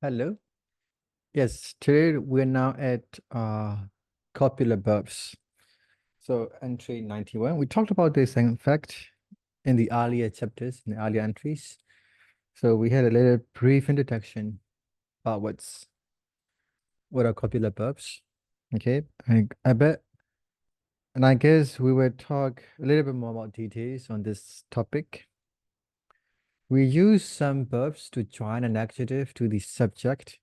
Hello. Yes, today we're now at uh, copular verbs. So entry 91. We talked about this in fact in the earlier chapters, in the earlier entries. So we had a little brief introduction about what's what are copular verbs. Okay. I, I bet and I guess we will talk a little bit more about details on this topic. We use some verbs to join an adjective to the subject.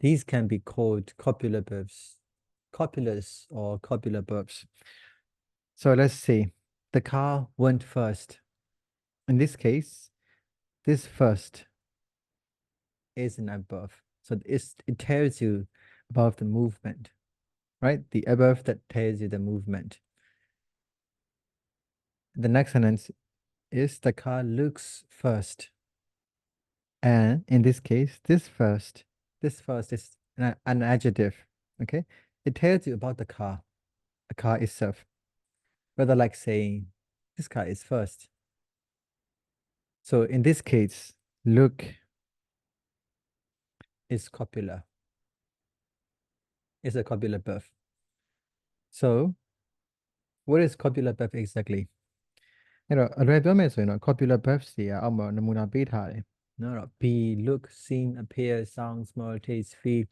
These can be called copular verbs, copulars or copular verbs. So let's see. The car went first. In this case, this first is an above. So it's, it tells you about the movement, right? The above that tells you the movement. The next sentence is the car looks first. And in this case, this first, this first is an, an adjective, okay? It tells you about the car, the car itself. Rather like saying, this car is first. So in this case, look is copula. It's a copula verb. So what is copula verb exactly? အဲ့တော့အလွယ်ပြောမယ်ဆိုရင်တော့ copular verbs တွေကအောက်မှာနမူနာပေးထားတယ်နော်အဲ့တော့ be look seem appear sound smell taste feel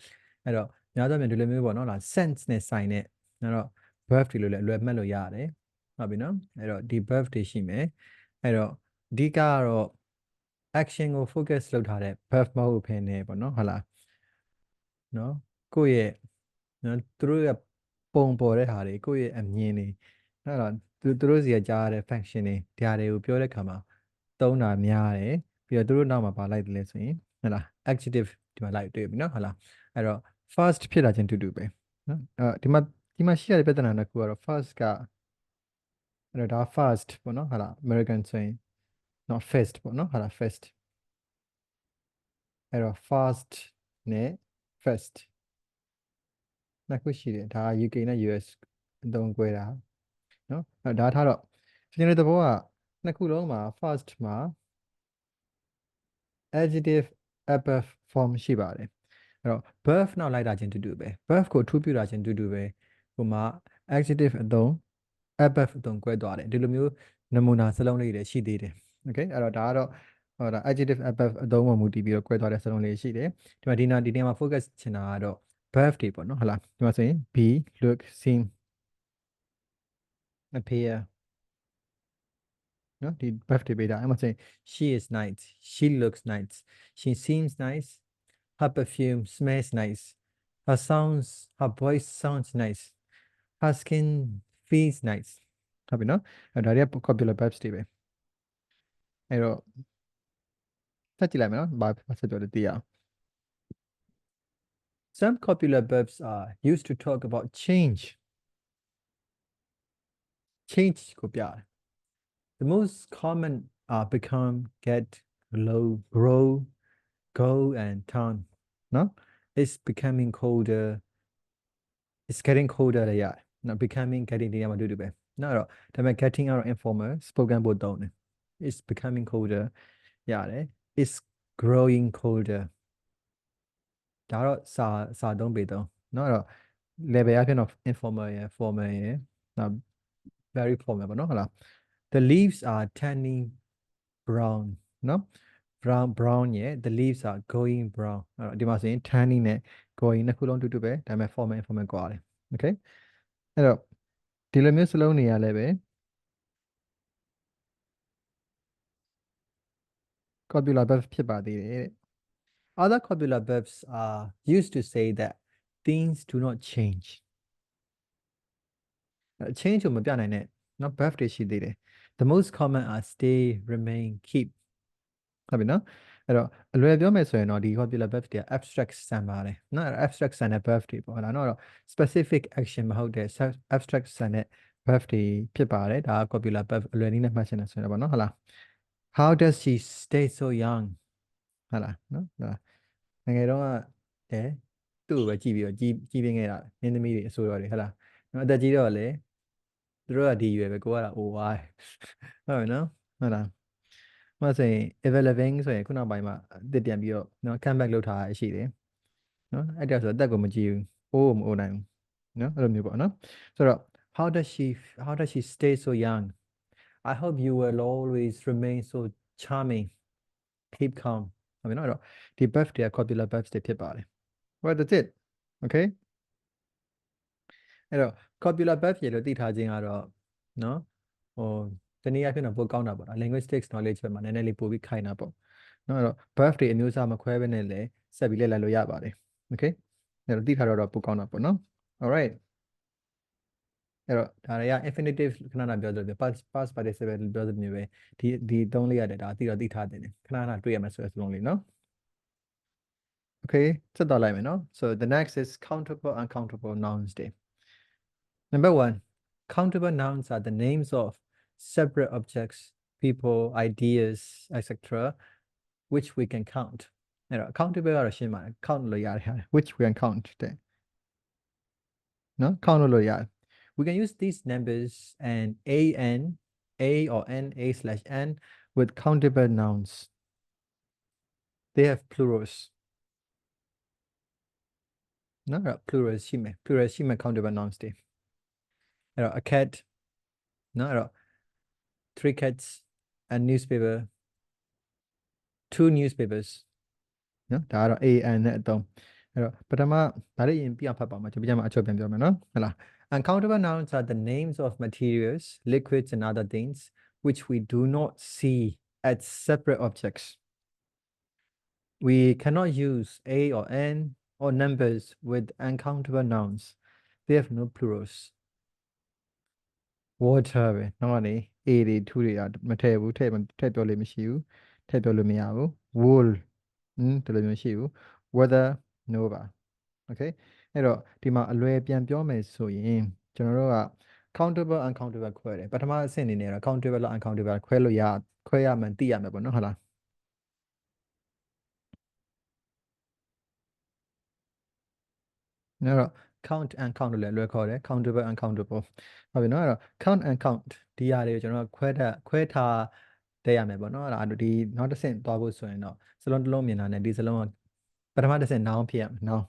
အဲ့တော့များသောအားဖြင့်ဒီလိုမျိုးပေါ့နော်လား sense နဲ့ဆိုင်တဲ့အဲ့တော့ verb တွေလို့လည်းအလွယ်မှတ်လို့ရတယ်ဟုတ်ပြီနော်အဲ့တော့ဒီ verb တွေရှိမယ်အဲ့တော့အဓိကကတော့ action ကို focus လုပ်ထားတဲ့ verb မဟုတ်ဘဲနဲ့ပေါ့နော်ဟုတ်လားနော်ကိုယ့်ရဲ့နော်သူတို့ရဲ့ပုံပေါ်တဲ့ဟာတွေကိုယ့်ရဲ့အမြင်တွေအဲ့တော့ သူသူတို့စီကကြားရတဲ့ function တွေဒါတွေကိုပြောတဲ့ခါမှာသုံးတာများတယ်ပြီးတော့သူတို့နောက်မှာပါလိုက်တယ်လဲဆိုရင်ဟုတ်လား adjective ဒီမှာလိုက်တွေ့ပြီနော်ဟုတ်လားအဲ့တော့ first ဖြစ်တာချင်းတူတူပဲနော်အဲ့ဒီမှာဒီမှာရှိရတဲ့ပြဿနာတစ်ခုကတော့ first ကအဲ့တော့ဒါ first ပေါ့နော်ဟုတ်လား American ဆိုရင် not first ပေါ့နော်ဟုတ်လား first အဲ့တော့ first နဲ့ first နှစ်ခုရှိတယ်ဒါ UK နဲ့ US အသုံးကွဲတာ နော်အဲ့ဒါထားတော့ကျွန်တော်တဲ့ဘောကနှစ်ခုလုံးမှာ first မှာ adjective adverb form ရှိပါတယ်အဲ့တော့ verb နောက်လိုက်တာချင်းတူတူပဲ verb ကိုထူးပြတာချင်းတူတူပဲဟိုမှာ adjective အသုံး adverb အသုံးကွဲသွားတယ်ဒီလိုမျိုးနမူနာစလုံးလေးတွေရှိသေးတယ် okay အဲ့တော့ဒါကတော့ဟောဒါ adjective adverb အသုံးပေါ်မူတည်ပြီးတော့ကွဲသွားတဲ့စလုံးလေးရှိတယ်ဒီမှာဒီနာဒီနေရာမှာ focus ချင်တာကတော့ verb တွေပေါ့နော်ဟုတ်လားဒီမှာဆိုရင် be look seem appear နော်ဒီ verb တွေပေးတာအဲ့မှာဆိုရင် she is nice she looks nice she seems nice her perfume smells nice her sounds her voice sounds nice her skin feels nice ဟုတ်ပြီနော်အဲ့ဒါတွေက copular verbs တွေပဲအဲ့တော့ဆက်ကြည့်လိုက်မယ်နော်ဘာဘာဆက်ပြောလဲသိရအောင် Some copular verbs are used to talk about change change ကိုပြတယ် The most common are become, get, glow, grow, go, and turn. No? It's becoming colder. It's getting colder လည်းရတယ်။ Not becoming, getting ဒီနေရာမှာတူတူပဲ။နော်အဲ့တော့ဒါပေမဲ့ getting ကတော့ informal spoken ပို့သုံးတယ်။ It's becoming colder ရတယ်။ It's growing colder ဒါတော့စာစာသုံးပေသုံး။နော်အဲ့တော့ level အဖြစ်တော့ informal ရယ် formal ရယ်နော် very formal ပေါ့နော်ဟုတ်လား။ the leaves are turning brown နော် brown brown ရဲ့ the leaves are going brown အဲ့တော့ဒီမှာဆိုရင် turning နဲ့ going နှစ်ခုလုံးတူတူပဲဒါပေမဲ့ formal informal ကွာတယ် okay အဲ့တော့ဒီလိုမျိုးစလုံးတွေကလည်းပဲ copular verbs ဖြစ်ပါသေးတယ် other copular verbs are used to say that things do not change Change ကိုမပြနိုင်တဲ့နော် verb တွေရှိသေးတယ် the most common are stay remain keep ဟုတ်ပြီနော်အဲ့တော့အလွယ်ပြောမယ်ဆိုရင်တော့ဒီ copular verb တွေက abstract ဆန်ပါတယ်နော် abstract ဆန်တဲ့ verb တွေပေါ့ဟုတ်လားနော်အဲ့တော့ specific action မဟုတ်တဲ့ abstract ဆန်တဲ့ verb တွေဖြစ်ပါတယ်ဒါက copular verb အလွယ်နည်းနဲ့မှတ်ချင်တယ်ဆိုရင်ပေါ့နော်ဟုတ်လား how does she stay so young ဟုတ်လားနော်ငငယ်တော့ကအဲသူ့ကိုပဲကြည့်ပြီးတော့ကြည်ကြည်ပင်ခဲ့တာမင်းသမီးတွေအဆိုတော်တွေဟုတ်လားနော်အသက်ကြီးတော့လေ သူတို့ကဒီရွယ်ပဲကိုကအိုဝါဟုတ်ပြီနော်ဟုတ်လား မဆိုရင် evolving ဆိုရင်ခုနောက်ပိုင်းမှာအသစ်ပြန်ပြီးတော့နော် comeback လုပ်ထားရရှိတယ်နော်အဲ့ဒါဆိုအသက်ကိုမကြည့်ဘူးအိုးမအိုးနိုင်ဘူးနော်အဲ့လိုမျိုးပေါ့နော်ဆိုတော့ how does she how does she stay so young I hope you will always remain so charming keep calm ဟုတ်ပြီနော်အဲ့တော့ဒီ buff တွေက copula buffs တွေဖြစ်ပါတယ် what that's it okay အဲ့တော့ copula buff ရေလို့သိထားခြင်းကတော့နော်ဟိုတနည်းအားဖြင့်တော့ပိုကောင်းတာပေါ့နော် linguistics knowledge ဘက်မှာနည်းနည်းလေးပိုပြီးခိုင်တာပေါ့နော်အဲ့တော့ buff တွေအမျိုးအစားမခွဲဘဲနဲ့လည်းဆက်ပြီးလေ့လာလို့ရပါတယ် okay အဲ့တော့သိထားတော့တော့ပိုကောင်းတာပေါ့နော် alright အဲ့တော့ဒါတွေက infinitive ခဏခဏပြောသလိုပဲ past past participle ပြောသလိုမျိုးပဲဒီဒီသုံးလေးရတယ်ဒါသိတော့သိထားတယ်ခဏခဏတွေ့ရမယ်ဆိုတဲ့စလုံးလေးနော် Okay ဆက်တော့လိုက်မယ်နော် so the next is countable uncountable nouns day number 1 countable nouns are the names of separate objects people ideas etc which we can count အဲ့တော့ countable ကတော့ရှင်းပါတယ် count လို့ရတယ်ဟာ which we can count တဲ့နော် count လို့လို့ရတယ် we can use these numbers and a n a or n a slash n with countable nouns they have plurals နော်အဲ့တော့ plurals ရှိမယ် plurals ရှိမယ် countable nouns တွေ အဲ့တော့ a cat နော်အဲ့တော့ three cats a newspaper two newspapers နော်ဒါကတော့ an နဲ့အသုံးအဲ့တော့ပထမဒါလေးရင်ပြအောင်ဖတ်ပါမှာကျွန်တော်ပြန်မှာအချုပ်ပြန်ပြောမယ်နော်ဟုတ်လား uncountable nouns are the names of materials liquids and other things which we do not see as separate objects we cannot use a or n or numbers with uncountable nouns they have no plurals Water ပဲနောက်ကနေ a တွေ2တွေကမထည့်ဘူးထည့်မထည့်ပြောလို့မရှိဘူးထည့်ပြောလို့မရဘူး wool ဟင်းဒီလိုမျိုးမရှိဘူး weather no ပါ okay အဲ့တော့ဒီမှာအလွယ်ပြန်ပြောမယ်ဆိုရင်ကျွန်တော်တို့က countable uncountable ခွဲတယ်ပထမအဆင့်အနေနဲ့တော့ countable လို့ uncountable ခွဲလို့ရခွဲရမှန်သိရမယ်ပေါ့နော်ဟုတ်လားနော်တော့ count and count လို့လည်းလွယ်ခေါ်တယ် countable uncountable ဟုတ်ပြီနော်အဲ့တော့ count and count ဒီຢာတွေကိုကျွန်တော်တို့ခွဲထားခွဲထားတဲ့ရမယ်ပေါ့နော်အဲ့ဒါဒီနောက်တစ်ဆင့်သွားဖို့ဆိုရင်တော့စလုံးတစ်လုံးမြင်တာနဲ့ဒီစလုံးကပထမတစ်ဆင့် noun ဖြစ်ရမယ် noun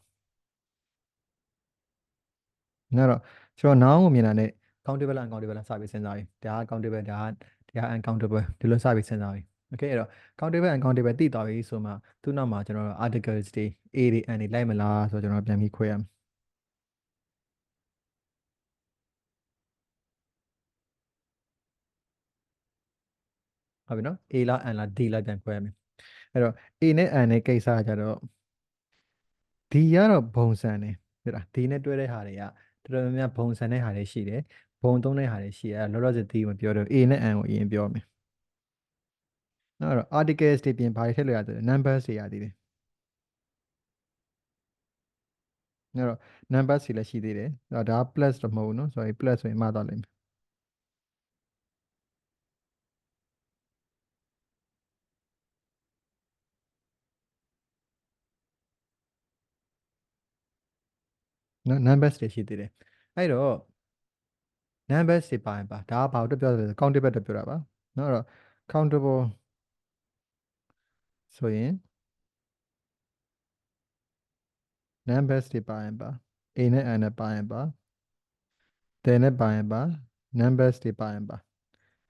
နော်တော့ကျွန်တော် noun ကိုမြင်တာနဲ့ countable uncountable စပြီးစဉ်းစားပြီဒါက countable ဒါကဒါက uncountable ဒီလိုစပြီးစဉ်းစားပြီ okay အဲ့တော့ countable uncountable သိသွားပြီဆိုမှသူ့နောက်မှာကျွန်တော်တို့ articles တွေ a တွေ n တွေလိုက်မလားဆိုတော့ကျွန်တော်ပြန်ပြီးခွဲရမယ် ဟုတ်ပြီနော် A လား N လား D လားပြန်ခွဲရမယ်အဲ့တော့ A နဲ့ N နဲ့ကိစ္စကကြတော့ D ကတော့ဘုံစံတယ်ဟုတ်လား D နဲ့တွဲတဲ့ဟာတွေကတော်တော်များများဘုံစံတဲ့ဟာတွေရှိတယ်ဘုံသုံးတဲ့ဟာတွေရှိတယ်လောလောဆယ် D မပြောတော့ A နဲ့ N ကိုအရင်ပြောမယ်နော်အဲ့တော့ articles တွေပြင်ဘာတွေထည့်လို့ရသေးလဲ numbers တွေရသေးတယ်အဲ့တော့ numbers တွေလည်းရှိသေးတယ်အဲ့တော့ဒါ plus တော့မဟုတ်ဘူးနော် sorry plus ဆိုရင်မှားသွားလိမ့်မယ် နော် numbers တွေရှိသေးတယ်အဲ့တော့ numbers တွေပါရင်ပါဒါကဘာလို့ပြောလဲ countable တော့ပြောတာပါနော်အဲ့တော့ countable ဆိုရင် numbers တွေပါရင်ပါ a နဲ့ n နဲ့ပါရင်ပါတယ်နဲ့ပါရင်ပါ numbers တွေပါရင်ပါ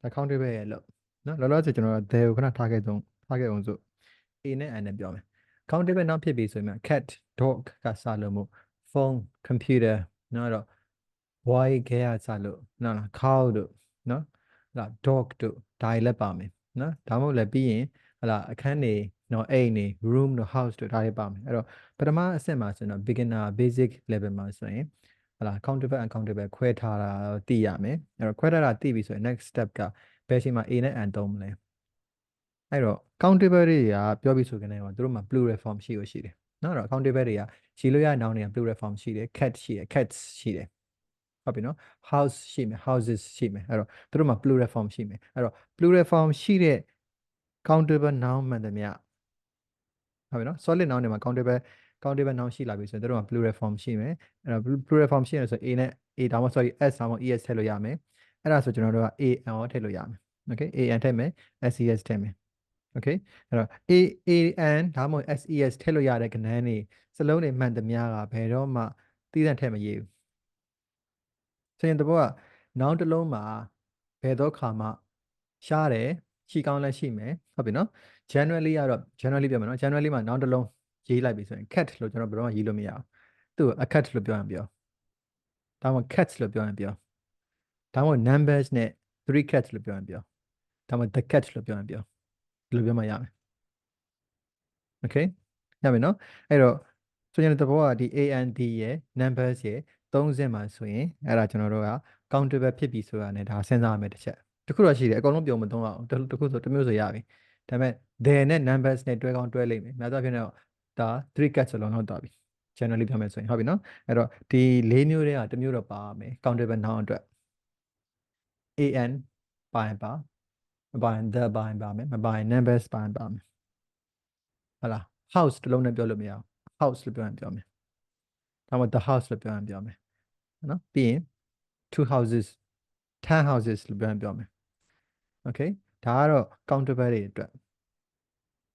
ဒါ countable ရဲ့လို့နော်လောလောဆယ်ကျွန်တော်တို့ there ကိုခဏထားခဲ့သုံးထားခဲ့အောင်ဆို a နဲ့ n နဲ့ပြောမယ် countable နောက်ဖြစ်ပြီဆိုရင် cat dog ကစလို့မို့ phone computer နော်အဲ့တော့ boy ခဲရစလို့နော်လား cow တို့နော်ဟလာ dog တို့ဒါတွေလည်းပါမယ်နော်ဒါမှမဟုတ်လည်းပြီးရင်ဟလာအခန်းနေနော်အိမ်နေ room တို့ house တို့ဒါတွေပါမယ်အဲ့တော့ပထမအဆင့်မှာဆိုရင်တော့ beginner basic level မှာဆိုရင်ဟလာ countable uncountable ခွဲထားတာသိရမယ်အဲ့တော့ခွဲထားတာသိပြီဆိုရင် next step ကဘယ်ချိန်မှာ a နဲ့ n သုံးမလဲအဲ့တော့ countable တွေကပြောပြီးဆိုကြတယ်ကသူတို့မှာ plural form ရှိလို့ရှိတယ် နော်အဲ့တော့ countable တွေကရှည်လို့ရတဲ့ noun တွေက plural form ရှိတယ် cat ရှိတယ် cats ရှိတယ်ဟုတ်ပြီနော် house ရှိမယ် houses ရှိမယ်အဲ့တော့သူတို့မှာ plural form ရှိမယ်အဲ့တော့ plural form ရှိတဲ့ countable noun မှန်သမျှဟုတ်ပြီနော် solid noun တွေမှာ countable countable noun ရှိလာပြီဆိုရင်သူတို့မှာ plural form ရှိမယ်အဲ့တော့ plural form ရှိရဆို a နဲ့ a ဒါမှမဟုတ် sorry s ဒါမှမဟုတ် es ထည့်လို့ရမယ်အဲ့ဒါဆိုကျွန်တော်တို့က an ရောထည့်လို့ရမယ် okay an ထည့်မယ် ses ထည့်မယ် okay အဲ့တော့ a a n ဒါမှမဟုတ် s e s ထည့်လို့ရတဲ့ကဏ္ဍနေစလုံးတွေမှန်သမျှကဘယ်တော့မှသီးသန့်ထည့်မရဘူးဆိုရင်တဘောကနောင်တစ်လုံးမှာဘယ်တော့ခါမှရှားတယ်ရှိကောင်းလည်းရှိမယ်ဟုတ်ပြီနော် generally ကတော့ generally ပြောမယ်နော် generally မှာနောင်တစ်လုံးရေးလိုက်ပြီဆိုရင် cat လို့ကျွန်တော်ဘယ်တော့မှရေးလို့မရအောင်သူ့ကို a cat လို့ပြောရင်ပြောဒါမှမဟုတ် cats လို့ပြောရင်ပြောဒါမှမဟုတ် numbers နဲ့ three cats လို့ပြောရင်ပြောဒါမှမဟုတ် the cat လို့ပြောရင်ပြော ဒီလိုပြောမှရမယ် okay ရမယ်နော်အဲ့တော့ဆိုရင်တဘောကဒီ AND ရဲ့ numbers ရဲ့30မှာဆိုရင်အဲ့ဒါကျွန်တော်တို့က countable ဖြစ်ပြီဆိုတာ ਨੇ ဒါစဉ်းစားရမယ်တစ်ချက်တခုတော့ရှိတယ်အကုန်လုံးပြောမသုံးအောင်တတခုဆိုတစ်မျိုးဆိုရပြီဒါပေမဲ့ there နဲ့ numbers နဲ့တွဲကောင်းတွဲလိမ့်မယ်များသောအားဖြင့်တော့ဒါ three cats ဆိုလုံးတော့တော်ပြီ generally ပြောမယ်ဆိုရင်ဟုတ်ပြီနော်အဲ့တော့ဒီ၄မျိုးတွေကတစ်မျိုးတော့ပါမယ် countable noun အတွက် an ပါရင်ပါ မပါရင် the ပါရင်ပါမယ်မပါရင် numbers ပါရင်ပါမယ်ဟုတ်လား house တစ်လုံးနဲ့ပြောလို့မရအောင် house လို့ပြောရင်ပြောမယ်ဒါမှမဟုတ် the house လို့ပြောရင်ပြောမယ်နော်ပြီးရင် two houses ten houses လို့ပြောရင်ပြောမယ် okay ဒါကတော့ countable တွေအတွက်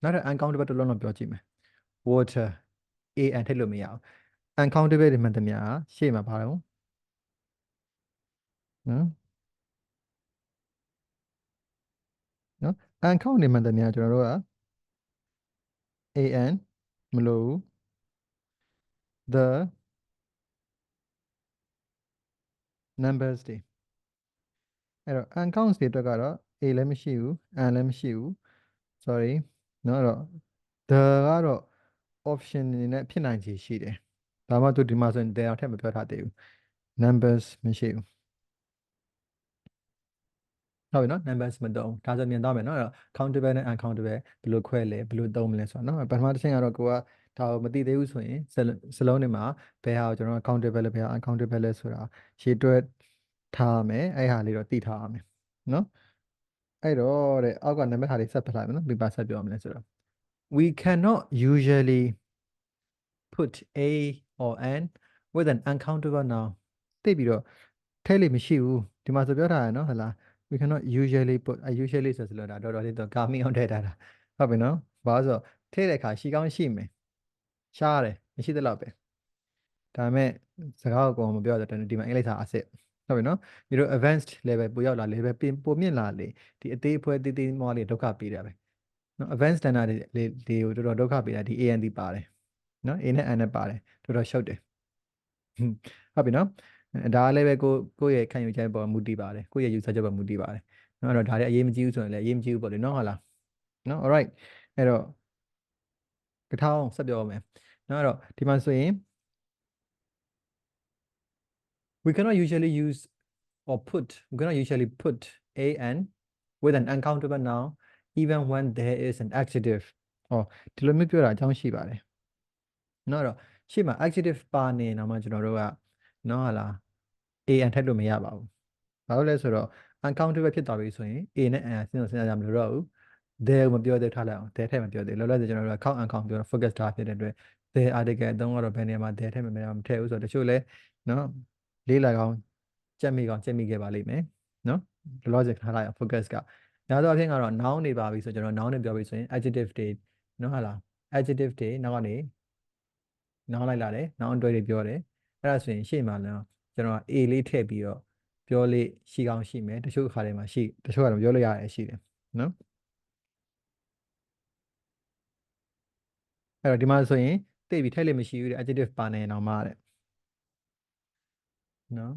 နောက်ထပ် uncountable တစ်လုံးတော့ပြောကြည့်မယ် water an ထည့်လို့မရအောင် uncountable တွေမှန်သမျှရှေ့မှာပါတော့ နော်အန်ခေါက်နေမှန်တည်းများကျွန်တော်တို့က an မလို့ the numbers တွေအဲ့တော့ an counts တွေအတွက်ကတော့ a လည်းမရှိဘူး an လည်းမရှိဘူး sorry နော်အဲ့တော့ the ကတော့ option အနေနဲ့ဖြစ်နိုင်ခြေရှိတယ်ဒါမှသူဒီမှာဆိုရင် there ထက်မပြောထားသေးဘူး numbers မရှိဘူး ဟုတ်ပြီနော် numbers မသုံးဒါဆိုမြင်တော့မယ်နော်အဲ့တော့ countable နဲ့ uncountable ဘယ်လိုခွဲလဲဘယ်လိုသုံးမလဲဆိုတော့နော်ပထမတစ်ချက်ကတော့ကိုကဒါကိုမသိသေးဘူးဆိုရင်စလစလုံးတွေမှာဘယ်ဟာကိုကျွန်တော် countable လဲဘယ်ဟာ uncountable လဲဆိုတာရှေ့တွက်ထားမယ်အဲ့ဟာလေးတော့သိထားရမယ်နော်အဲ့တော့တဲ့အောက်ကနံပါတ်ဟာလေးဆက်ပြလိုက်မယ်နော်ဒီပါဆက်ပြောမလဲဆိုတော့ we cannot usually put a or an with an uncountable noun သိပြီးတော့ထဲလေမရှိဘူးဒီမှာဆိုပြောထားရနော်ဟလား we cannot usually put I usually ဆိုစလို့ဒါတော်တော်လေးတော့ကာမီအောင်ထည့်ထားတာဟုတ်ပြီနော်ဘာလို့ဆိုတော့ထည့်တဲ့အခါရှိကောင်းရှိမယ်ရှားတယ်မရှိသလောက်ပဲဒါပေမဲ့စကားကိုမပြောတော့ဒီမှာအင်္ဂလိပ်စာအစစ်ဟုတ်ပြီနော်ဒီလို advanced level ပိုရောက်လာ level ပိုမြင့်လာလေဒီအသေးအဖွဲသေးသေးမောလေးဒုက္ခပေးတာပဲနော် advanced standard တွေတွေကိုတော်တော်ဒုက္ခပေးတာဒီ AND ပါတယ်နော် A နဲ့ N နဲ့ပါတယ်တော်တော်ရှုပ်တယ်ဟုတ်ပြီနော် ဒါလည်းပဲကိုကိုယ့်ရဲ့ခံယူချက်ပေါ်မူတည်ပါတယ်ကိုယ့်ရဲ့ user ချက်ပေါ်မူတည်ပါတယ်နော်အဲ့တော့ဒါလည်းအရေးမကြီးဘူးဆိုရင်လည်းအရေးမကြီးဘူးပေါ့လေနော်ဟုတ်လားနော် alright အဲ့တော့ကထောင်းဆက်ပြောမယ်နော်အဲ့တော့ဒီမှာဆိုရင် we cannot usually use or put we cannot usually put a n with an uncountable noun even when there is an adjective ဟောဒီလိုမျိုးပြောတာအကြောင်းရှိပါတယ်နော်အဲ့တော့ရှေ့မှာ adjective ပါနေတော့မှကျွန်တော်တို့က နော်ဟာလား an ထည့်လို့မရပါဘူးဘာလို့လဲဆိုတော့ uncountable ဖြစ်သွားပြီဆိုရင် a နဲ့ n စဉ်းစားစဉ်းစားကြမလို့တော့ဘူး there မပြောသေးထားလိုက်အောင် there ထည့်မပြောသေးလောလောဆယ်ကျွန်တော်တို့က count uncount ပြော focus ထားဖြစ်တဲ့အတွက် there article အသုံးကတော့ဘယ်နေရာမှာ there ထည့်မမထည့်ဘူးဆိုတော့တချို့လဲနော်လေးလာကောင်းကြက်မိကောင်းကြက်မိခဲ့ပါလိမ့်မယ်နော်လောလောဆယ်ထားလိုက်အောင် focus ကများသောအားဖြင့်ကတော့ noun တွေပါပြီဆိုကျွန်တော် noun တွေပြောပြီဆိုရင် adjective တွေနော်ဟာလား adjective တွေနောက်ကနေ noun လိုက်လာတယ် noun တွဲတွေပြောတယ် အဲ့ဒါဆိုရင်ရှေ့မှာလည်းကျွန်တော် a လေးထည့်ပြီးတော့ပြောလေးရှိကောင်းရှိမယ်တချို့အခါတွေမှာရှိတချို့ကတော့ပြောလို့ရတယ်ရှိတယ်နော်အဲ့တော့ဒီမှာဆိုရင်သိပြီထည့်လို့မရှိဘူးတဲ့ adjective ပါနေအောင်မှာတဲ့နော်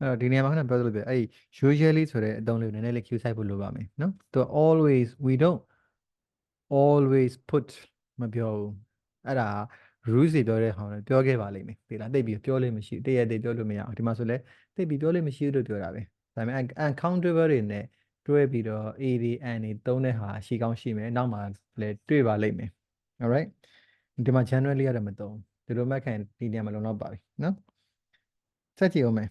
အဲ့တော့ဒီနေရာမှာခဏပြောသလိုပဲအဲ့ usually ဆိုတဲ့အသုံးလေးကိုနည်းနည်းလေး cue ဆိုင်ဖို့လိုပါမယ်နော်သူ always we don't always put မပြောဘူးအဲ့ဒါ rules တွေပြောတဲ့ဟောင်းလည်းပြောခဲ့ပါလိမ့်မယ်ဒီလားတိတ်ပြီးပြောလို့မရှိတည့်ရတည့်ပြောလို့မရအောင်ဒီမှာဆိုလဲတိတ်ပြီးပြောလို့မရှိဘူးလို့ပြောတာပဲဒါပေမဲ့ uncountable တွေနဲ့တွဲပြီးတော့ a တွေ n တွေသုံးတဲ့ဟာရှိကောင်းရှိမယ်နောက်မှာလည်းတွေ့ပါလိမ့်မယ် alright ဒီမှာ generally ရတယ်မသုံးဒီလိုမှတ်ခံဒီနေရာမှာလုံလောက်ပါပြီနော်ဆက်ကြည့်အောင်မယ်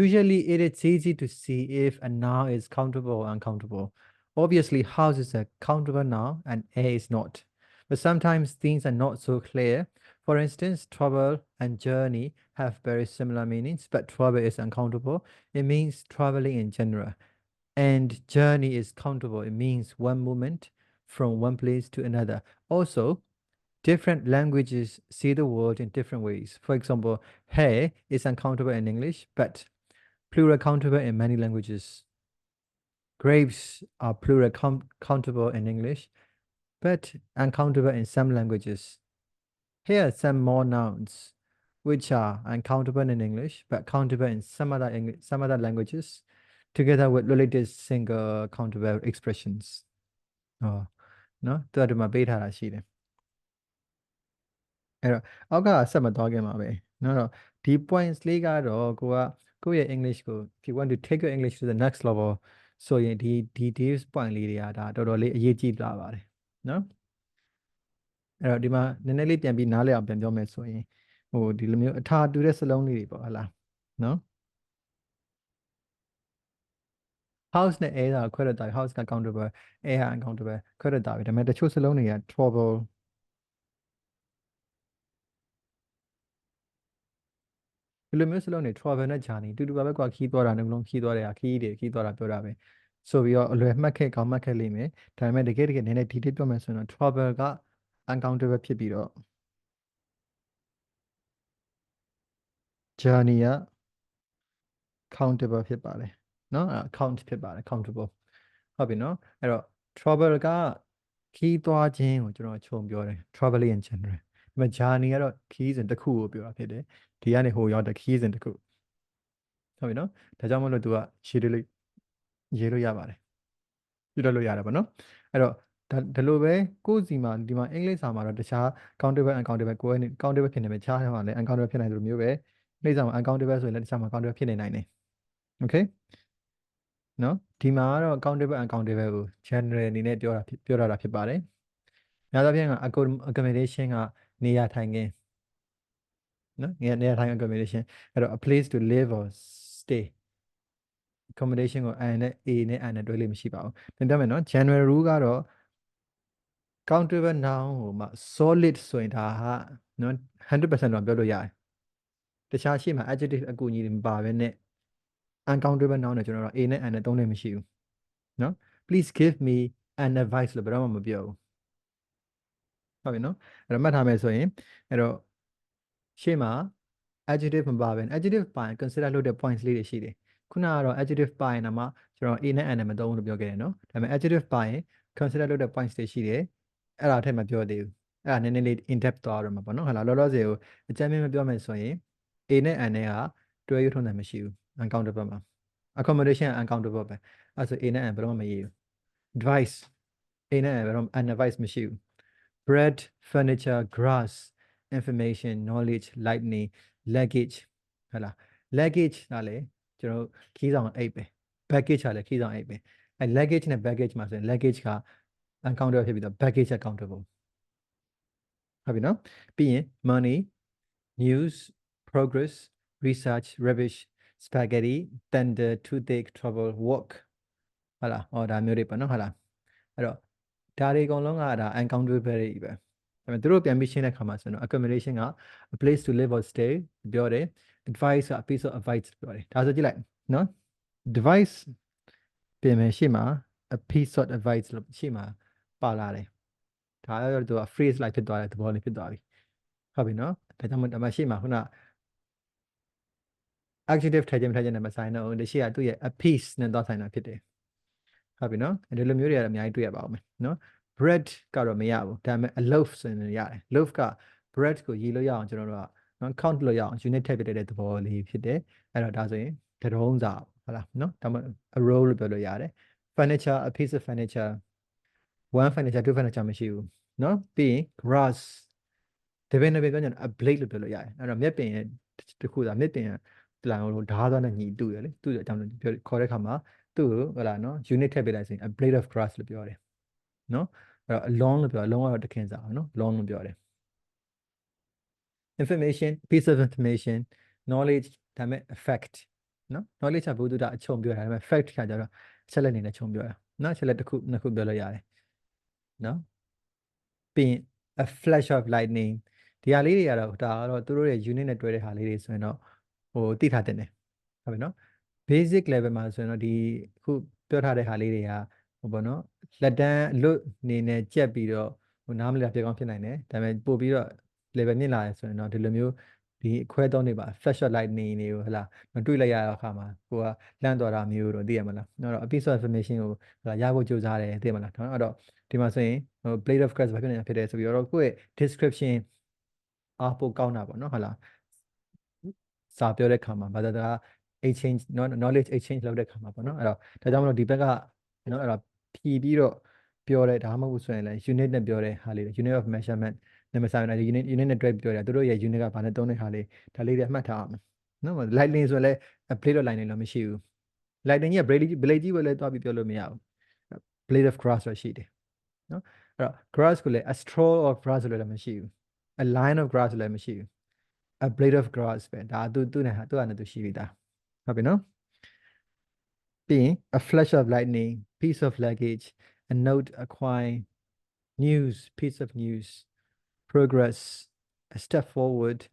Usually it is easy to see if a noun is countable or uncountable. Obviously house is a countable noun and a is not. but sometimes things are not so clear. For instance trouble and journey have very similar meanings but trouble is uncountable. It means traveling in general. And journey is countable. It means one movement from one place to another. Also different languages see the world in different ways. For example hair is uncountable in english but plural countable in many languages grapes are plural count- countable in english but uncountable in some languages here are some more nouns which are uncountable in english but countable in some other Eng- some other languages together with related single countable expressions ဟောနော်သူကဒီမှာပေးထားတာရှိတယ်အဲ့တော့အောက်ကဆက်မသွားခင်ပါပဲနော်တော့ဒီ points လေးကတော့ကိုကကိုယ့်ရဲ့ English ကို if you want to take your English to the next level ဆိုရင်ဒီ details point လေးတွေကဒါတော်တော်လေးအရေးကြီးလာပါတယ်နော်အဲ့တော့ဒီမှာနည်းနည်းလေးပြန်ပြီးနားလည်အောင်ပြန်ပြောမယ်ဆိုရင်ဟိုဒီလိုမျိုးအထာတူတဲ့စလုံးလေးတွေပေါ့ဟလားနော် house နဲ့ air ကခွဲရတာ house က countable air က uncountable ခွဲရတာပဲဒါပေမဲ့တချို့စလုံးတွေက trouble ဒီလိုမျိုးစလုံးတွေ travel နဲ့ journey တူတူပါပဲကွာခီးသွားတာနှလုံးခီးသွားတယ်ခီးတယ်ခီးသွားတာပြောတာပဲဆိုပြီးတော့အလွယ်မှတ်ခဲ့ကောင်းမှတ်ခဲ့လိမ့်မယ်ဒါပေမဲ့တကယ်တကယ်နည်းနည်း detail ပြောမယ်ဆိုရင်တော့ travel က uncountable ဖြစ်ပြီးတော့ journey က countable ဖြစ်ပါတယ်နော်အဲ count ဖြစ်ပါတယ် countable ဟုတ်ပြီနော်အဲ့တော့ travel ကခီးသွားခြင်းကိုကျွန်တော်ခြုံပြောတယ် traveling in general ဒီမှာ journey ကတော့ခီးစဉ်တစ်ခုကိုပြောတာဖြစ်တယ်ဒီကနေဟိုရောက်တဲ့ခီးစဉ်တစ်ခုဟုတ်ပြီနော်ဒါကြောင့်မလို့ तू ကရေးလို့ရေးလို့ရပါတယ်ပြတော့လို့ရတယ်ပေါ့နော်အဲ့တော့ဒါဒီလိုပဲကိုယ့်စီမှာဒီမှာအင်္ဂလိပ်စာမှာတော့တခြား countable uncountable ကိုယ်နဲ့ countable ဖြစ်နေမယ်ခြားထဲမှာလည်း uncountable ဖြစ်နိုင်တယ်လို့မျိုးပဲအင်္ဂလိပ်စာမှာ uncountable ဆိုရင်လည်းတခြားမှာ countable ဖြစ်နေနိုင်တယ် okay နော်ဒီမှာကတော့ countable uncountable ကို general အနေနဲ့ပြောတာဖြစ်ပြောရတာဖြစ်ပါတယ်များသောအားဖြင့်က accom- accommodation က နေရာထိုင်ခင်းနော်နေရာနေရာထိုင် accommodation အဲ့တော့ a place to live or stay accommodation ကို n နဲ့ a နဲ့ n နဲ့တွဲလို့မရှိပါဘူးပြန်ပြောမယ်နော် general rule ကတော့ countable noun ဟိုမှာ solid ဆိုရင်ဒါဟာနော်100%တော့ပြောလို့ရတယ်တခြားရှေ့မှာ adjective အကူအညီတွေမပါဘဲနဲ့ uncountable noun နဲ့ကျွန်တော်တို့ a နဲ့ n နဲ့သုံးလို့မရှိဘူးနော် please give me an advice လို့ဘယ်တော့မှမပြောဘူး ဟုတ်ပြီနော်အဲ့တော့မှတ်ထားမယ်ဆိုရင်အဲ့တော့ရှေ့မှာ adjective မပါဘဲ adjective ပါရင် consider လုပ်တဲ့ points လေးတွေရှိတယ်ခုနကတော့ adjective ပါရင်တော့မှကျွန်တော် a နဲ့ n နဲ့မသုံးဘူးလို့ပြောခဲ့တယ်နော်ဒါပေမဲ့ adjective ပါရင် consider လုပ်တဲ့ points တွေရှိတယ်အဲ့ဒါအထက်မပြောသေးဘူးအဲ့ဒါနည်းနည်းလေး in depth သွားရမှာပေါ့နော်ဟာလာလောလောဆယ်ကိုအကြမ်းမြင်မပြောမယ်ဆိုရင် a နဲ့ n နဲ့ကတွဲရထုံးတယ်မရှိဘူး uncountable မှာ accommodation uncountable ပဲအဲ့ဆို a နဲ့ n ဘယ်တော့မှမရေးဘူး device a နဲ့ n ဘယ်တော့မှ n device မရှိဘူး bread furniture grass information knowledge lightning luggage ဟုတ်လား luggage ကလည်းကျွန်တော်တို့ခီးဆောင်အိတ်ပဲ baggage ကလည်းခီးဆောင်အိတ်ပဲအဲ luggage နဲ့ baggage မှာဆိုရင် luggage က uncountable ဖြစ်ပြီးတော့ baggage က countable ဟုတ်ပြီနော်ပြီးရင် money news progress research rubbish spaghetti tender toothache trouble work ဟုတ်လားဟောဒါမျိုးတွေပေါ့နော်ဟုတ်လားအဲ့တော့ ဒါတွေအကုန်လုံးကဒါ uncountable တွေပဲဒါပေမဲ့သူတို့ပြန်ပြီးရှင်းတဲ့ခါမှာဆိုတော့ accommodation က a place to live or stay ပြောတယ် advice က a piece of advice ပြောတယ်ဒါဆိုကြည့်လိုက်နော် device ပြင်မယ်ရှေ့မှာ a piece of advice လို့ရှေ့မှာပါလာတယ်ဒါတော့သူက phrase လိုက်ဖြစ်သွားတဲ့သဘောလေးဖြစ်သွားပြီဟုတ်ပြီနော်ဒါကြောင့်မို့ဒါမှရှေ့မှာခုန adjective ထည့်ခြင်းမထည့်ခြင်းနဲ့မဆိုင်တော့ဘူးဒီရှေ့ကသူ့ရဲ့ a piece နဲ့သွားဆိုင်တာဖြစ်တယ် ဟုတ်ပြီနော်ဒီလိုမျိုးတွေကတော့အများကြီးတွေ့ရပါအောင်မယ်နော် bread ကတော့မရဘူးဒါပေမဲ့ a loaf ဆိုရင်လည်းရတယ် loaf က bread ကိုရေးလို့ရအောင်ကျွန်တော်တို့ကနော် count လို့ရအောင် unit ထည့်ပြတဲ့သဘောလေးဖြစ်တယ်အဲ့တော့ဒါဆိုရင်တရုံးစာဟုတ်လားနော်ဒါမှ a roll လို့ပြောလို့ရတယ် furniture a piece of furniture one furniture two furniture မရှိဘူးနော်ပြီးရင် grass ဒီပင်တွေပြောကြတယ် a blade လို့ပြောလို့ရတယ်အဲ့တော့မြက်ပင်ရဲ့တစ်ခုသာမြက်ပင်ရဲ့ပလန်ကိုဓာတ်သွားနဲ့ညီတူရလေသူ့အကြောင်းပြောခေါ်တဲ့ခါမှာ သူ့ကိုဟလာနော် unit ထည့်ပေးလိုက်ဆိုရင် a blade of grass လို့ပြောတယ်နော်အဲ့တော့ along လို့ပြော along ကတော့တခင်စာနော် long လို့ပြောတယ် information piece of information knowledge ဒါပေမဲ့ fact နော် knowledge ကဘုဒ္ဓတာအချုံပြောတာဒါပေမဲ့ fact ကကြတော့ချက်လက်နေနဲ့ခြုံပြောတာနော်ချက်လက်တစ်ခုနှစ်ခုပြောလို့ရတယ်နော်ပြီးရင် a flash of lightning ဒီဟာလေးတွေကတော့ဒါကတော့သူတို့ရဲ့ unit နဲ့တွဲတဲ့ဟာလေးတွေဆိုရင်တော့ဟိုသိထားတဲ့တယ်ဟုတ်ပြီနော် basic level မှာဆိုရင်တော့ဒီခုပြောထားတဲ့ဟာလေးတွေကဟိုပေါ့နော်လက်တန်းလွတ်နေနဲ့ကြက်ပြီးတော့ဟိုနားမလည်ဖြစ်ကောင်းဖြစ်နိုင်တယ်ဒါပေမဲ့ပို့ပြီးတော့ level မြင့်လာတယ်ဆိုရင်တော့ဒီလိုမျိုးဒီအခွဲသုံးတွေပါ flash of lightning တွေကိုဟလာမတွေ့လိုက်ရတဲ့အခါမှာကိုကလန့်တော်တာမျိုးတော့သိရမလား။တော့ a piece of information ကိုဟလာရဖို့ကြိုးစားတယ်သိရမလား။နော်အဲ့တော့ဒီမှာဆိုရင်ဟို blade of grass ဘာဖြစ်နေတာဖြစ်တယ်ဆိုပြီးတော့ကိုယ့်ရဲ့ description အားပိုကောင်းတာပေါ့နော်ဟုတ်လား။စာပြောတဲ့ခါမှာဘာသာတာ exchange knowledge exchange လုပ်တဲ့ခါမှာပေါ့နော်အဲ့တော့ဒါကြောင့်မလို့ဒီဘက်ကနော်အဲ့တော့ဖြီးပြီးတော့ပြောတဲ့ဒါမှမဟုတ်ဆိုရင်လည်း unit နဲ့ပြောတဲ့ဟာလေး unit of measurement နာမည်ဆိုင်တဲ့ unit unit နဲ့တွဲပြောတာသူတို့ရဲ့ unit ကဘာနဲ့သုံးတဲ့ဟာလေးဒါလေးတွေအမှတ်ထားအောင်နော် lightning ဆိုလည်း blade of lightning လို့မရှိဘူး lightning ကြီးက blade blade ကြီးပဲလဲတွားပြီးပြောလို့မရဘူး blade of grass ဆိုရှိတယ်နော်အဲ့တော့ grass ကိုလည်း a straw of grass လို့လည်းမရှိဘူး a line of grass လည်းမရှိဘူး a blade of grass ပဲဒါသူသူနဲ့ဟာသူကနဲ့သူရှိပြီးသား ဟုတ်ပြီနော်ပြီးရင် a flash of lightning piece of luggage a note a coin news piece of news progress, a step forward,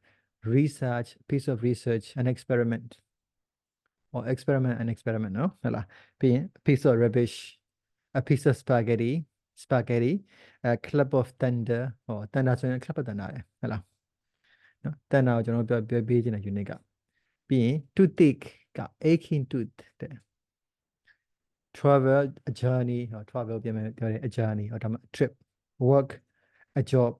research, piece of research, an experiment. Or experiment and experiment, no? Hala. P- A piece of rubbish, a piece of spaghetti, spaghetti, a club of thunder, or thunder ဆိုရင် club of thunder လေဟလာနော် thunder ကိုကျွန်တော်ပြောပြောပေးခြင်းတဲ့ unit က ပြီးရင် toothache က aching tooth တဲ့ travel a journey ဟော travel ပြန်မယ်ပြောတယ် a journey ဟောဒါမှ trip work a job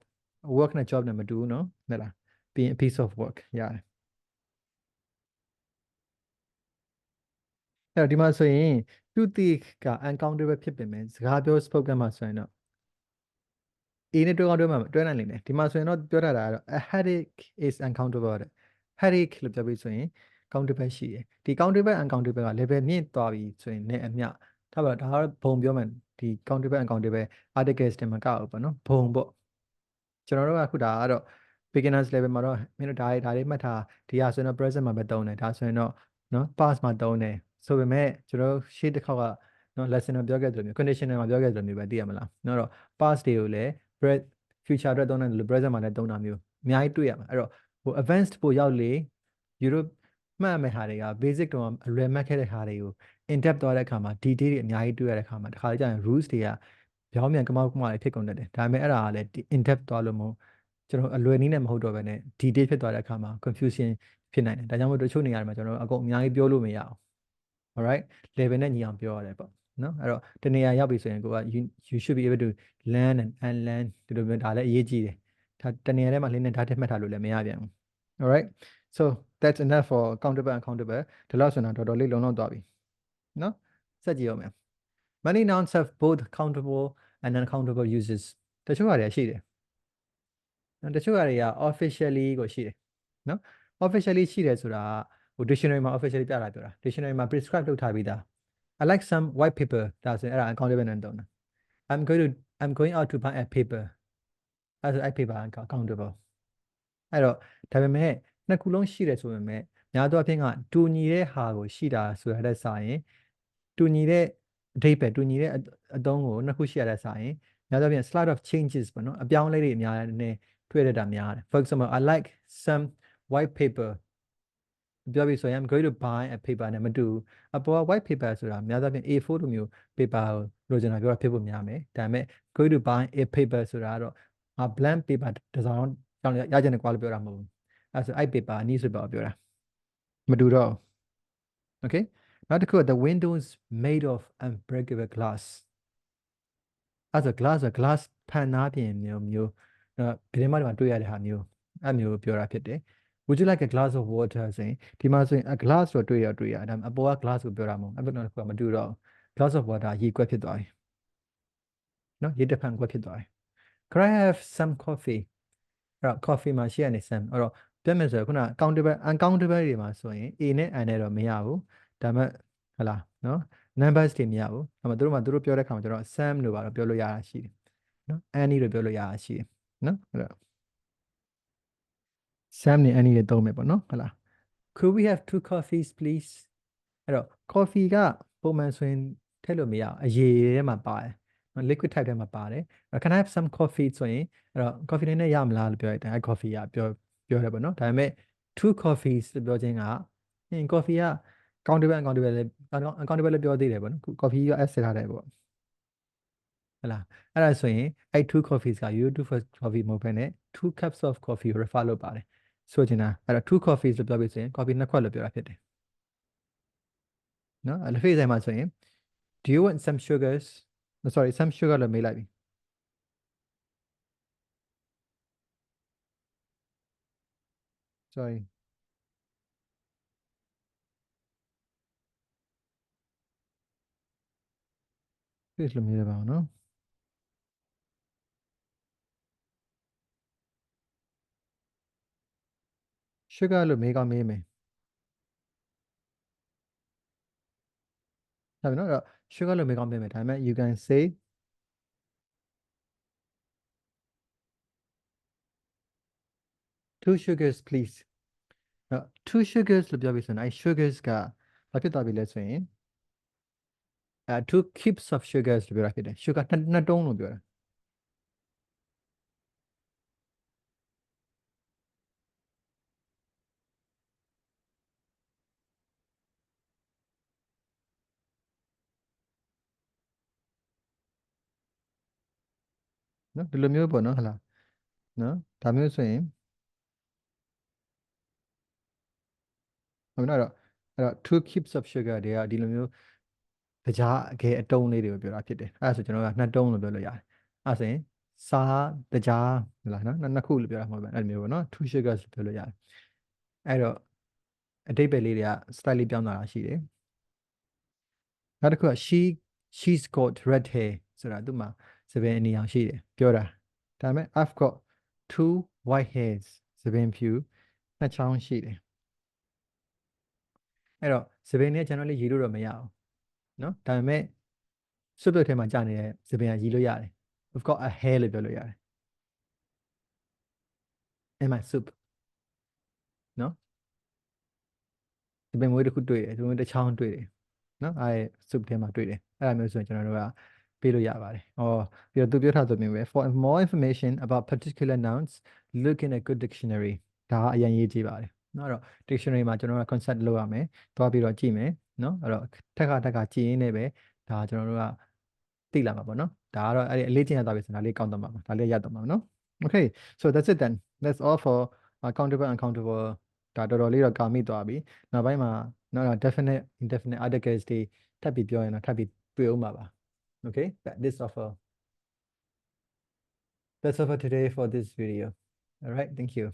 work နဲ့ job နဲ့မတူဘူးเนาะဟုတ်လားပြီးရင် a piece of work ရတယ်အဲ့တော့ဒီမှာဆိုရင် to think က uncountable ဖြစ်ပေမဲ့စကားပြော spoken မှာဆိုရင်တော့ A နဲ့တွဲကောင်းတွဲမှာတွဲနိုင်လိမ့်မယ်ဒီမှာဆိုရင်တော့ပြောထားတာကတော့ a headache is uncountable တဲ့ headache လို့ပြောပြီးဆိုရင် countable ရှိတယ်ဒီ countable uncountable က level မြင့်သွားပြီဆိုရင်လည်းအမျှဒါပါဒါကတော့ဘုံပြောမယ်ဒီ countable uncountable articles တွေမှာကောက်အောင်ပေါ့နော်ဘုံပေါ့ကျွန်တော်တို့ကအခုဒါကတော့ beginners level မှာတော့မင်းတို့ဒါတွေဒါတွေမှတ်ထားဒီဟာဆိုရင်တော့ present မှာပဲသုံးတယ်ဒါဆိုရင်တော့နော် past မှာသုံးတယ်ဆိုပေမဲ့ကျွန်တော်တို့ရှေ့တစ်ခေါက်ကနော် lesson မှာပြောခဲ့သလိုမျိုး conditional မှာပြောခဲ့သလိုမျိုးပဲသိရမလားနော်တော့ past တွေကိုလည်း present future အတွက်သုံးတယ်လို့ present မှာလည်းသုံးတာမျိုးအများကြီးတွေ့ရမှာအဲ့တော့ ဟို advanced ပို့ရောက်လေ Europe မှတ်မဲ့ဟာတွေက basic တော့အလွယ်မှတ်ခဲ့တဲ့ဟာတွေကို in depth သွားတဲ့အခါမှာ detail တွေအများကြီးတွေ့ရတဲ့အခါမှာတခါလေကြာရင် rules တွေကပြောင်းပြန်ကမောက်ကမောက်တွေဖြစ်ကုန်တတ်တယ်ဒါပေမဲ့အဲ့ဒါကလည်း in depth သွားလို့မဟုတ်ကျွန်တော်အလွယ်နည်းနဲ့မဟုတ်တော့ဘဲနဲ့ detail ဖြစ်သွားတဲ့အခါမှာ confusion ဖြစ်နိုင်တယ်ဒါကြောင့်မို့တချို့နေရာတွေမှာကျွန်တော်တို့အကုန်အများကြီးပြောလို့မရအောင် alright level နဲ့ညီအောင်ပြောရတယ်ပေါ့နော်အဲ့တော့တနေရာရောက်ပြီဆိုရင်ကိုက you, you should be able to learn and unlearn ဒီလိုမျိုးဒါလည်းအရေးကြီးတယ်ဒါ တနေရာထဲမှာလင်းနဲ့ဓာတ်ထက်မှတ်ထားလို့လည်းမရပြန်ဘူး alright so that's enough for countable and countable ဒီလောက်ဆိုတော့တော်တော်လေးလုံလောက်သွားပြီနော်ဆက်ကြည့်အောင်မယ် many nouns have both countable and uncountable uses တချို့ဟာတွေရှိတယ်နော်တချို့ဟာတွေက officially ကိုရှိတယ်နော် officially ရှိတယ်ဆိုတာဟို dictionary မှာ officially ပြတာပြောတာ dictionary မှာ prescribe လုပ်ထားပြီးသား I like some white paper ဒါဆိုရင်အဲ့ဒါ uncountable နဲ့တုံးတာ I'm going to I'm going out to buy a paper အဲ့ဒါအဲ့ paper uncountable အဲ့တော့ဒါပေမဲ့နှစ်ခုလုံးရှိတယ်ဆိုပေမဲ့များသောအားဖြင့်ကတူညီတဲ့ဟာကိုရှိတာဆိုရတဲ့စာရင်တူညီတဲ့အဓိပ္ပာယ်တူညီတဲ့အအသုံးကိုနှစ်ခုရှိရတဲ့စာရင်များသောအားဖြင့် slide of changes ပေါ့နော်အပြောင်းအလဲတွေအများနဲ့တွေ့ရတာများတယ် for example I like some white paper ပြောပြီးဆိုရင် I'm going to buy a paper နဲ့မတူဘူးအပေါ်က white paper ဆိုတာများသောအားဖြင့် A4 လိုမျိုး paper ကိုလိုချင်တာပြောတာဖြစ်ဖို့များမယ်ဒါပေမဲ့ going to buy a paper ဆိုတာကတော့ a blank paper တစ်စောင်းကြောင်းရချင်တဲ့ကွာလို့ပြောတာမဟုတ်ဘူးအဲဆိုအဲ့ paper အနည်းဆိုပါပြောတာမတူတော့ okay နောက်တစ်ခုက the windows made of unbreakable glass အဲ့ဆို glass ဆို glass ဖန်သားပြင်မျိုးမျိုးနော်ဗီဒီယိုမှာဒီမှာတွေ့ရတဲ့ဟာမျိုးအဲ့မျိုးပြောတာဖြစ်တယ် would you like a glass of water ဆိုရင်ဒီမှာဆိုရင် a glass ဆိုတွေ့ရတွေ့ရဒါပေမဲ့အပေါ်က glass ကိုပြောတာမဟုတ်အဲ့ဘက်တော့ကမတူတော့ glass of water ရေကွက်ဖြစ်သွားပြီနော်ရေတဖန်ကွက်ဖြစ်သွားပြီ could I have some coffee အဲ့တော့ coffee မှာရှိရနေ some အဲ့တော့ပြောမယ်ဆိုရင်ခုန countable uncountable တွေမှာဆိုရင် a နဲ့ n နဲ့တော့မရဘူးဒါပေမဲ့ဟလာနော် numbers တွေမရဘူးအဲ့မှာတို့မှာတို့ပြောတဲ့ခါမှာကျွန်တော် some လို့ပါတော့ပြောလို့ရတာရှိတယ်နော် any လို့ပြောလို့ရတာရှိတယ်နော်အဲ့တော့ Sam နဲ့ Annie တွေသုံးမယ်ပေါ့နော်ဟုတ်လား Could we have two coffees please အဲ့တော့ coffee ကပုံမှန်ဆိုရင်ထည့်လို့မရအောင်အရေထဲမှာပါတယ်နော် liquid type ထဲမှာပါတယ်အဲ့ can I have some coffee ဆိုရင်အဲ့တော့ coffee နည်းနည်းရမလားလို့ပြောလိုက်တယ်အဲ့ coffee ကပြောပြောတယ်ပေါ့နော်ဒါပေမဲ့ two coffees လို့ပြောခြင်းကဟင် coffee က countable uncountable လည်း uncountable လည်းပြောသေးတယ်ပေါ့နော် coffee ရော s ထားတယ်ပေါ့ဟလာအဲ့ဒါဆိုရင်အဲ့ two coffees က you two first coffee မဟုတ်ဘဲနဲ့ two cups of coffee ကို refer လုပ်ပါတယ်ဆိုချင်တာအဲ့တော့ two coffees လို့ပြောပြီးဆိုရင် coffee နှစ်ခွက်လို့ပြောတာဖြစ်တယ်နော်အဲ့လက်ဖေးဆိုင်မှာဆိုရင် do you want some sugars no, sorry some sugar လို့မေးလိုက်ပြီ sorry ပြည့်လို့မေးရပါအောင်နော် sugar လို့မေးကောင်းမေးမယ်ဒါပဲနော်အဲ့တော့ sugar လို့မေးကောင်းမေးမယ်ဒါပေမဲ့ you can say two sugars please အဲ့တော့ two sugars လို့ပြောပြီးဆိုရင်အဲ့ sugars ကဘာဖြစ်သွားပြီလဲဆိုရင်အဲ two cups of sugars လို့ပြောတာဖြစ်တယ် sugar နှစ်နှစ်တုံးလို့ပြောတာ နော်ဒီလိုမျိုးပေါ့နော်ဟလာနော်ဒါမျိုးဆိုရင်ဟုတ်နော်အဲ့တော့အဲ့တော့ two cups of sugar တွေကဒီလိုမျိုးတကြားအကဲအတုံးလေးတွေကိုပြောတာဖြစ်တယ်အဲ့ဒါဆိုကျွန်တော်ကနှစ်တုံးလို့ပြောလို့ရတယ်အဲ့ဒါဆိုရင်စားတကြားဟလာနော်နှစ်နှစ်ခုလို့ပြောတာမဟုတ်ဘူးအဲ့လိုမျိုးပေါ့နော် two sugars လို့ပြောလို့ရတယ်အဲ့တော့အတိတ်ပဲလေးတွေက style လေးပြောင်းလာတာရှိတယ်နောက်တစ်ခုက she she's got red hair ဆိုတာသူ့မှာ သပင်အနီအောင်ရှိတယ်ပြောတာဒါပေမဲ့ I've got two white hairs သပင်ဖြူနှစ်ချောင်းရှိတယ်အဲ့တော့သပင်နဲ့ generally ရေးလို့တော့မရအောင်နော်ဒါပေမဲ့စွပ်ပြုတ်ထဲမှာကြာနေတဲ့သပင်ကရေးလို့ရတယ် We've got a hair လို့ပြောလို့ရတယ် in my soup နော်သပင်မွေးတစ်ခုတွေ့တယ်သပင်မွေးတစ်ချောင်းတွေ့တယ်နော်အဲ soup ထဲမှာတွေ့တယ်အဲ့ဒါမျိုးဆိုရင်ကျွန်တော်တို့က ပေးလို့ရပါတယ်။အော်ပြီးတော့သူပြောထားသလိုမျိုးပဲ for more information about particular nouns look in a good dictionary ဒါကအရင်ရေးကြည့်ပါတယ်။နော်အဲ့တော့ dictionary မှာကျွန်တော်တို့က concept လုပ်ရမယ်။သွားပြီးတော့ကြည့်မယ်နော်အဲ့တော့ထက်ကထက်ကကြည့်ရင်းနဲ့ပဲဒါကျွန်တော်တို့ကသိလာမှာပေါ့နော်။ဒါကတော့အဲ့ဒီအလေးချင်းရသွားပြီဆိုတော့ဒါလေးကောင်းသွားမှာပါ။ဒါလေးရသွားမှာနော်။ Okay so that's it then. That's all for uh, countable uncountable ဒါတော်တော်လေးတော့ကာမိသွားပြီ။နောက်ပိုင်းမှာနော် definite indefinite articles တွေထပ်ပြီးပြောရင်တော့ထပ်ပြီးတွေ့အောင်ပါပါ။ okay that this offer. That's all for today for this video. All right thank you